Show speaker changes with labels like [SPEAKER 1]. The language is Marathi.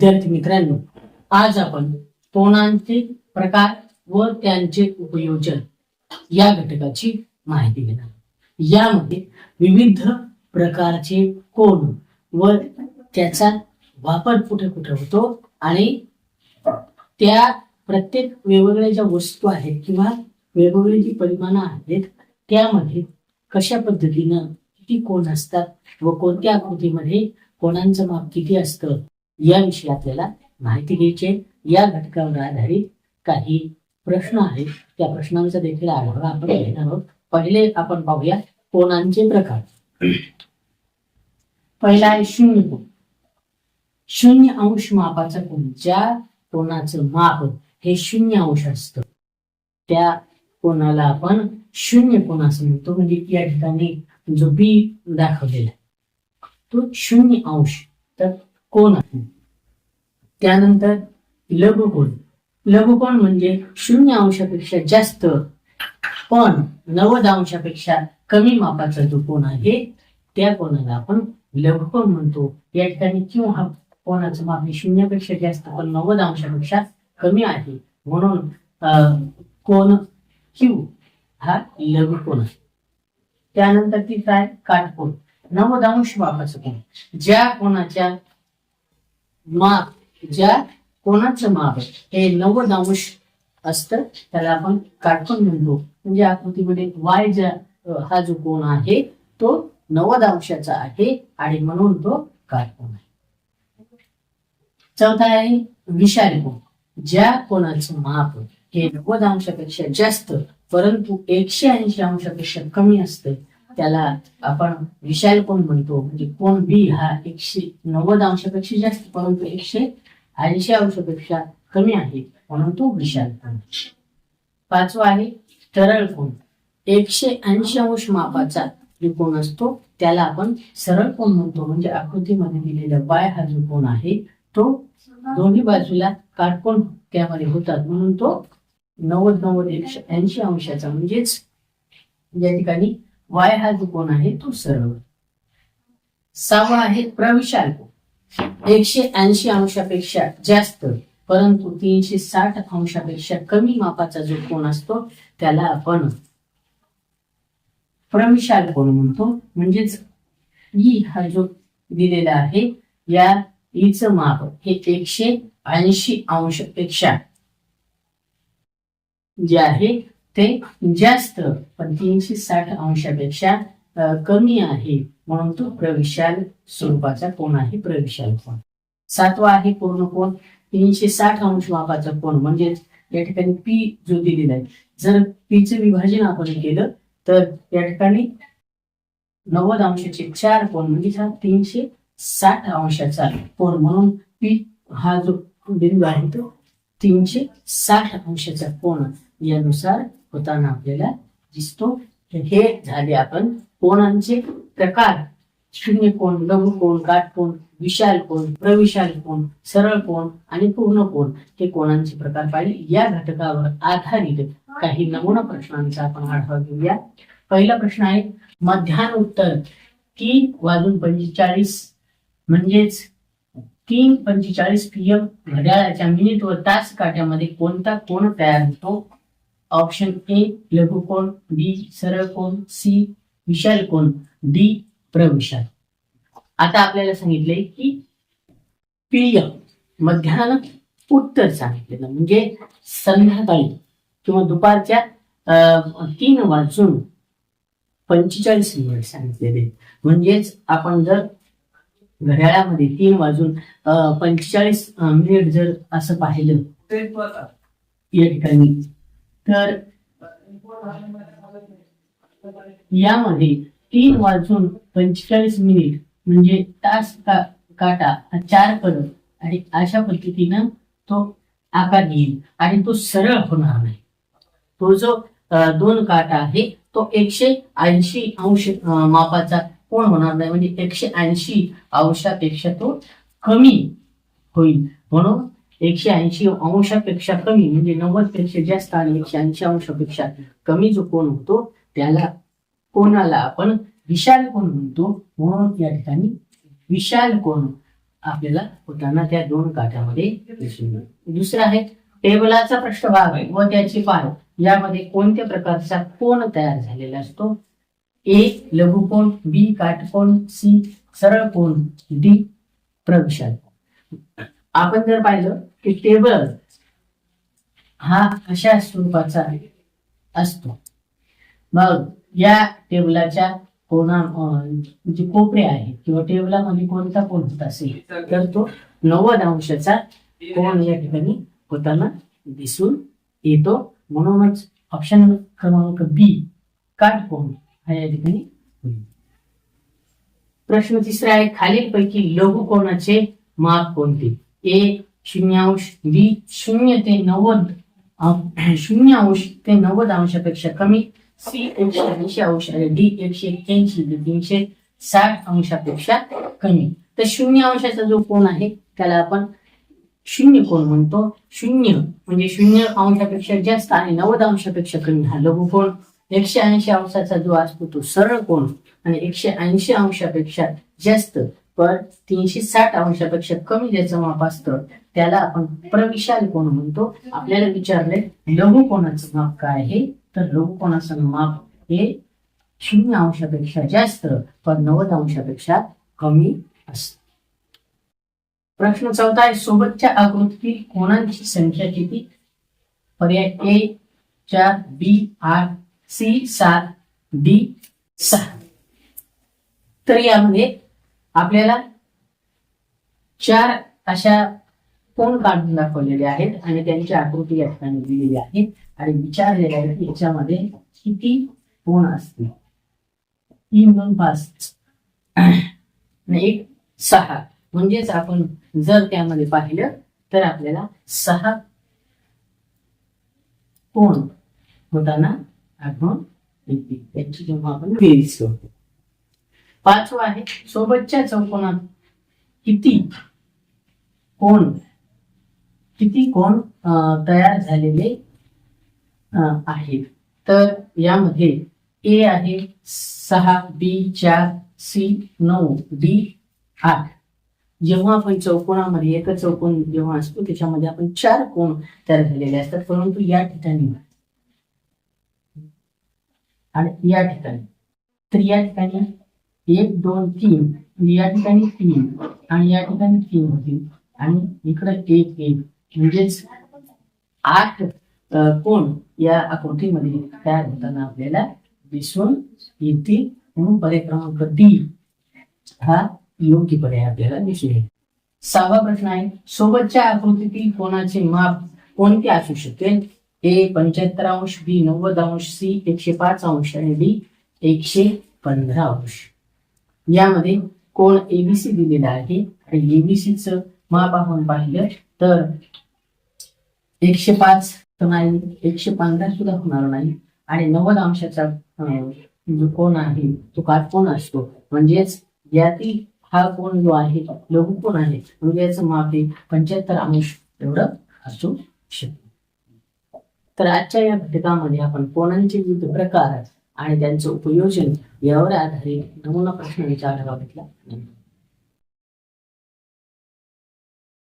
[SPEAKER 1] विद्यार्थी मित्रांनो आज आपण कोणांचे प्रकार व त्यांचे उपयोजन या घटकाची माहिती घेणार यामध्ये विविध प्रकारचे कोण व त्याचा वापर कुठे कुठे होतो आणि त्या प्रत्येक वेगवेगळ्या ज्या वस्तू आहेत किंवा वेगवेगळी जी परिमाणं आहेत त्यामध्ये कशा पद्धतीनं किती कोण असतात व कोणत्या आकृतीमध्ये कोणांचं माप किती असतं याविषयी आपल्याला माहिती घ्यायची आहे. या घटकावर आधारित काही प्रश्न आहेत. त्या प्रश्नांचा देखील आढावा आपण घेणार आहोत. पहिले आपण पाहूया कोणांचे प्रकार. पहिला आहे शून्य कोण शून्य अंश मापाचा कोण ज्या कोणाचं माप हे शून्य अंश असतं. त्या कोणाला आपण शून्य कोण असं म्हणतो. म्हणजे या ठिकाणी जो बी दाखवलेला आहे, तो शून्य अंश. तर कोण आहे? त्यानंतर लघुकोण लघुकोण म्हणजे शून्य अंशापेक्षा जास्त पण नव्वद अंशापेक्षा कमी मापाचा जो कोण आहे त्या कोणाला आपण लघुकोण म्हणतो. या ठिकाणी किंवा हा कोणाचं माप हे शून्यापेक्षा जास्त पण नव्वद अंशापेक्षा कमी आहे. म्हणून अं, कोण क्यू हा लघुकोण आहे. त्यानंतर ती आहे काटकोण नव्वद अंश मापाचं कोण ज्या कोणाच्या माप ज्या कोणाचं माप हे नव्वद अंश असतं त्याला आपण काटकोण म्हणतो. म्हणजे आकृतीमध्ये वाय ज्या हा जो कोण आहे तो नव्वद अंशाचा आहे आणि म्हणून तो काटकोण आहे. चौथा आहे विशाल कोण ज्या कोणाचं माप हे नव्वद अंशापेक्षा जास्त परंतु एकशे ऐंशी अंशापेक्षा कमी असते त्याला आपण विशाल कोण म्हणतो. म्हणजे कोण बी हा एकशे नव्वद अंशापेक्षा जास्त परंतु एकशे ऐंशी अंशपेक्षा कमी आहे म्हणून तो विशाल कोण पाचवा आहे सरळ कोण एकशे ऐंशी अंश मापाचा जो कोण असतो. त्याला आपण सरळ कोण म्हणतो. म्हणजे आकृतीमध्ये दिलेला बाय हा जो कोण आहे तो दोन्ही बाजूला काटकोण त्यामध्ये होतात. म्हणून तो नव्वद नव्वद एकशे ऐंशी अंशाचा म्हणजेच या ठिकाणी वाय हा जो कोण आहे तो सरळ. सहावा आहे प्रविशाल कोण एकशे ऐंशी अंशापेक्षा जास्त परंतु तीनशे साठ अंशापेक्षा कमी मापाचा जो कोण असतो त्याला आपण प्रमिशाल कोण म्हणतो. म्हणजेच ई हा जो दिलेला आहे या e ईच माप हे एकशे ऐंशी अंशपेक्षा जे आहे ते जास्त पण तीनशे साठ अंशापेक्षा कमी आहे म्हणून तो प्रविशाल स्वरूपाचा कोण आहे प्रविशाल कोण सातवा आहे पूर्ण कोण तीनशे साठ अंश मापाचा कोण म्हणजेच या ठिकाणी पी जो दिलेला आहे. जर पीचं विभाजन आपण केलं तर या ठिकाणी नव्वद अंशाचे चार कोण म्हणजे हा तीनशे साठ अंशाचा कोण म्हणून पी हा जो बिंदू आहे तो तीनशे साठ अंशाचा कोण यानुसार होताना आपल्याला दिसतो. हे झाले आपण कोणांचे? प्रकार. शून्य कोण लघु कोण काटकोण विशाल कोण प्रविशाल कोण सरळ कोण आणि पूर्ण कोण? हे कोणांचे प्रकार पाहिले या घटकावर आधारित काही नमुना प्रश्नांचा आपण आढावा घेऊया. पहिला प्रश्न आहे मध्यान उत्तर तीन वाजून पंचेचाळीस म्हणजेच तीन पंचेचाळीस पी एम घड्याळाच्या मिनिट व तास काट्यामध्ये कोणता कोण तयार होतो? ऑप्शन ए लघुकोण बी सरळ कोण सी विशाल कोण? डी. प्रविशाल. आता आपल्याला सांगितले की पीएम मध्यान्ह उत्तर सांगितलेलं म्हणजे संध्याकाळी किंवा दुपारच्या तीन वाजून पंचेचाळीस मिनिट सांगितलेले. म्हणजेच आपण जर घड्याळामध्ये तीन वाजून अं, पंचेचाळीस मिनिट जर असं पाहिलं या ठिकाणी तर यामध्ये तीन वाजून पंचेचाळीस मिनिट म्हणजे तास का काटा हा चार पद आणि अशा पद्धतीनं तो आकार येईल. आणि तो सरळ होणार नाही. तो जो दोन काटा आहे तो एकशे ऐंशी अंश मापाचा कोण होणार नाही म्हणजे एकशे ऐंशी अंशापेक्षा तो कमी होईल. म्हणून एकशे ऐंशी अंशापेक्षा कमी म्हणजे नव्वदपेक्षा जास्त आणि एकशे ऐंशी अंशापेक्षा कमी जो कोण होतो त्याला कोणाला आपण विशाल कोण म्हणतो म्हणून या ठिकाणी विशाल कोण आपल्याला होताना त्या दोन काठामध्ये दिसून दुसरं आहे टेबलाचा पृष्ठभाग व त्याची पाय यामध्ये कोणत्या प्रकारचा कोण तयार झालेला असतो? ए लघुकोण बी काटकोण सी सरळ कोण डी प्रविशाल आपण जर पाहिलं की टेबल हा अशा स्वरूपाचा असतो. मग या टेबलाच्या कोणा म्हणजे कोपरे आहे किंवा टेबलामध्ये कोणता कोण होत असेल तर तो नव्वद अंशाचा कोण या ठिकाणी होताना दिसून येतो. म्हणूनच ऑप्शन क्रमांक बी काटकोण हा या ठिकाणी प्रश्न तिसरा आहे खालीलपैकी लघु कोणाचे माप कोणते? ए अंश बी शून्य ते नव्वद शून्य अंश ते नव्वद अंशापेक्षा कमी सी एकशे ऐंशी अंश आणि डी एकशे एक्क्याऐंशी तीनशे साठ अंशापेक्षा कमी. तर शून्य अंशाचा जो कोण आहे त्याला आपण शून्य कोण म्हणतो. शून्य म्हणजे शून्य अंशापेक्षा जास्त आणि नव्वद अंशापेक्षा कमी हा लघु कोण एकशे ऐंशी अंशाचा जो असतो तो सरळ कोण आणि एकशे ऐंशी अंशापेक्षा जास्त पण तीनशे साठ अंशापेक्षा कमी ज्याचं माप असतं त्याला आपण प्रविशाल कोण म्हणतो. आपल्याला विचारलंय लघु कोणाचं माप काय आहे? तर लघु माप हे शून्य अंशापेक्षा जास्त पण नव्वद अंशापेक्षा कमी असत. प्रश्न चौथा आहे सोबतच्या आकृतीतील कोणांची संख्या किती? पर्याय ए चार बी आठ सी सात डी सहा. तर यामध्ये आपल्याला चार अशा कोण काढून दाखवलेले आहेत आणि त्यांची आकृती या ठिकाणी दिलेली आहे. आणि विचारलेले आहे की याच्यामध्ये किती कोण असतील? तीन दोन पाच. एक सहा. म्हणजेच आपण जर त्यामध्ये पाहिलं तर आपल्याला सहा कोण होताना आढळून येतील त्याची जेव्हा आपण बेरीज करतो. पाचवा आहे सोबतच्या चौकोनात किती कोण किती कोण अं, तयार झालेले आहेत? तर यामध्ये ए आहे सहा बी चार सी नऊ डी आठ. जेव्हा आपण चौकोनामध्ये एक चौकोन जेव्हा असतो त्याच्यामध्ये आपण चार कोण तयार झालेले असतात परंतु या ठिकाणी आणि या ठिकाणी. तर या ठिकाणी एक दोन तीन या ठिकाणी तीन आणि या ठिकाणी तीन होतील. आणि इकडे एक एक. म्हणजेच आठ कोण या आकृतीमध्ये तयार होताना आपल्याला दिसून येतील म्हणून पर्याय क्रमांक डी हा योग्य पर्याय आपल्याला दिसून येईल. सहावा प्रश्न आहे सोबतच्या आकृतीतील कोणाचे माप कोणते असू शकते? ए पंच्याहत्तर अंश बी नव्वद अंश सी एकशे पाच अंश आणि डी एकशे पंधरा अंश. यामध्ये कोण एबीसी दिलेला आहे आणि एबीसीच माप आपण पाहिलं तर एकशे पाच नाही एकशे पंधरा सुद्धा होणार नाही. आणि नव्वद अंशाचा जो कोण आहे तो काटकोण असतो. म्हणजेच यातील हा कोण जो आहे लघु कोण आहे म्हणजे याचं माप हे पंच्याहत्तर अंश एवढं असू शकते. तर आजच्या या घटकामध्ये आपण कोणांचे विविध प्रकार आणि त्यांचं उपयोजन यावर आधारित नमुना प्रश्न विचारावा घेतला